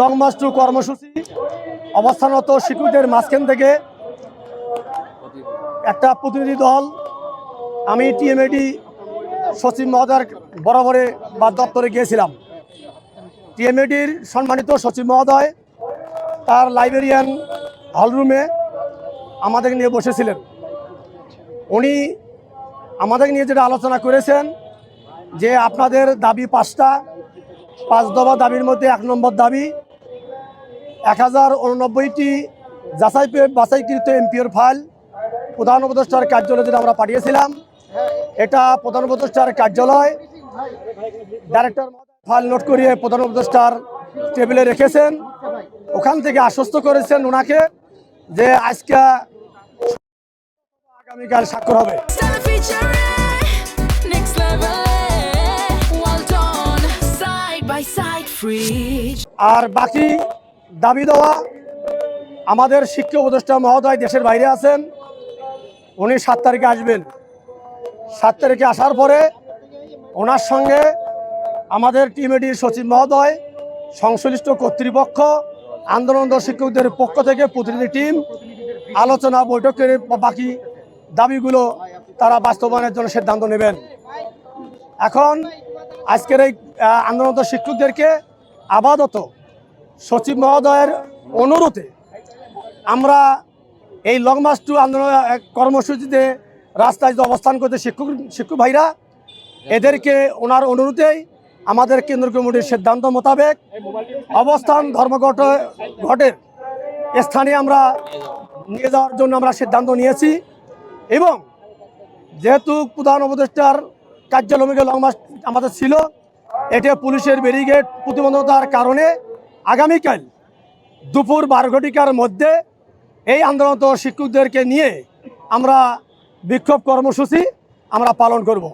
Long March two কর্মসূচি অবস্থানরত শিক্ষকদের মাঝখান থেকে একটা প্রতিনিধি দল, আমি টিএমএডি সচিব মহোদয়ের বরাবরে বা দপ্তরে গিয়েছিলাম। টিএমএডির সম্মানিত সচিব মহোদয় তার লাইব্রেরিয়ান হলরুমে আমাদের নিয়ে বসেছিলেন। উনি আমাদের নিয়ে যেটা আলোচনা করেছেন যে আপনাদের দাবি পাঁচটা, পাঁচ দফা দাবির মধ্যে এক নম্বর দাবি এক হাজার উননব্বইটি যাচাই বাছাইকৃত এমপিওর ফাইল প্রধান উপদেষ্টার কার্যালয়ে যেটা আমরা পাঠিয়েছিলাম এটা প্রধান উপদেষ্টার কার্যালয়। ডাইরেক্টর ফাইল নোট করিয়ে প্রধান উপদেষ্টার টেবিলে রেখেছেন। ওখান থেকে আশ্বস্ত করেছেন ওনাকে যে আজকে আগামীকাল স্বাক্ষর হবে. আর বাকি দাবি দেওয়া আমাদের শিক্ষা উপদেষ্টা মহোদয় দেশের বাইরে আছেন। উনি সাত তারিখে আসবেন। সাত তারিখে আসার পরে ওনার সঙ্গে আমাদের টিমেডির সচিব মহোদয়, সংশ্লিষ্ট কর্তৃপক্ষ আন্দোলনরত শিক্ষকদের পক্ষ থেকে প্রতিনিধি টিম, আলোচনা বৈঠকের বাকি দাবিগুলো তারা বাস্তবায়নের জন্য সিদ্ধান্ত নেবেন। এখন আজকের এই আন্দোলনরত শিক্ষকদেরকে আপাতত সচিব মহোদয়ের অনুরোধে আমরা এই লং মার্চ টু আন্দোলন কর্মসূচিতে রাস্তায় অবস্থান করতে শিক্ষক শিক্ষক ভাইরা, এদেরকে ওনার অনুরোধেই আমাদের কেন্দ্র কমিটির সিদ্ধান্ত মোতাবেক অবস্থান ধর্মঘট ঘটের স্থানে আমরা নিয়ে যাওয়ার জন্য আমরা সিদ্ধান্ত নিয়েছি এবং যেহেতু প্রধান উপদেষ্টার কার্যালয়ে লং মার্চ আমাদের ছিল এটা পুলিশের ব্যারিগেড প্রতিবন্ধকতার কারণে আগামীকাল দুপুর বারো ঘটিকার মধ্যে এই আন্দোলনত শিক্ষকদেরকে নিয়ে আমরা বিক্ষোভ কর্মসূচি আমরা পালন করব।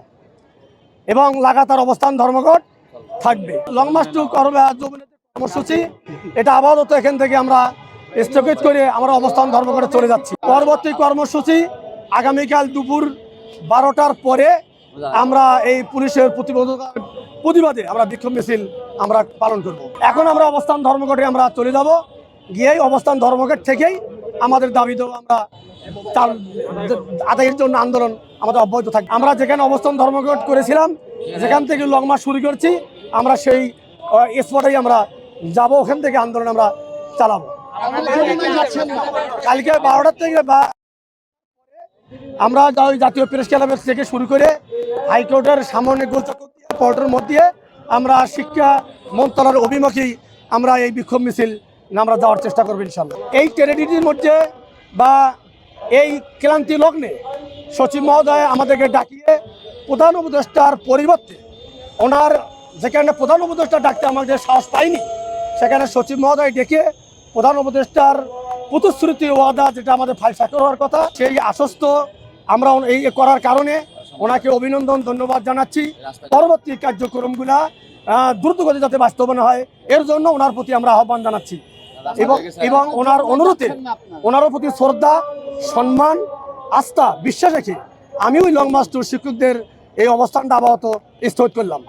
এবং লাগাতার অবস্থান ধর্মঘট থাকবে। লং মার্চ টু কর্ম- কর্মসূচি, এটা আপাতত এখান থেকে আমরা স্থগিত করে আমরা অবস্থান ধর্মঘটে চলে যাচ্ছি। পরবর্তী কর্মসূচি আগামীকাল দুপুর বারোটার পরে আমরা এই পুলিশের প্রতিবদ্ধতার প্রতিবাদে আমরা বিক্ষোভ মিছিল আমরা পালন করব। এখন আমরা অবস্থান ধর্মঘটে আমরা চলে যাব। গিয়েই অবস্থান ধর্মঘট থেকেই আমাদের দাবি দেবো আমরা তার আদায়ের জন্য আন্দোলন আমাদের অব্যাহত থাকবে। আমরা যেখানে অবস্থান ধর্মঘট করেছিলাম যেখান থেকে লং মার্চ শুরু করছি আমরা সেই স্পটেই আমরা যাব ওখান থেকে আন্দোলন আমরা চালাবো। কালকে বারোটার থেকে বা আমরা ওই জাতীয় প্রেস ক্লাবের থেকে শুরু করে হাইকোর্টের সামনে কোর্টের মধ্যে আমরা শিক্ষা মন্ত্রণালয়ের অভিমুখী আমরা এই বিক্ষোভ মিছিল আমরা যাওয়ার চেষ্টা করব ইনশাল্লাহ এই টেরিটির মধ্যে বা এই ক্লান্তি লগ্নে সচিব মহোদয় আমাদেরকে ডাকিয়ে প্রধান উপদেষ্টার পরিবর্তে ওনার যেখানে প্রধান উপদেষ্টা ডাকতে আমাদের সাহস পাইনি, সেখানে সচিব মহোদয় ডেকে প্রধান উপদেষ্টার প্রতিশ্রুতি ওয়াদা যেটা আমাদের ফাইল স্বাক্ষর হওয়ার কথা, সেই আশ্বস্ত আমরা এই করার কারণে ওনাকে অভিনন্দন, ধন্যবাদ জানাচ্ছি। পরবর্তী কার্যক্রমগুলা দ্রুতগতি যাতে বাস্তবায়ন হয়, এর জন্য ওনার প্রতি আমরা আহ্বান জানাচ্ছি। এবং এবং ওনার অনুরোধে ওনার প্রতি শ্রদ্ধা, সম্মান, আস্থা, বিশ্বাস রেখে আমিও লং মাস্টার শিক্ষকদের এই অবস্থানটা আপাতত স্থগিত করলাম।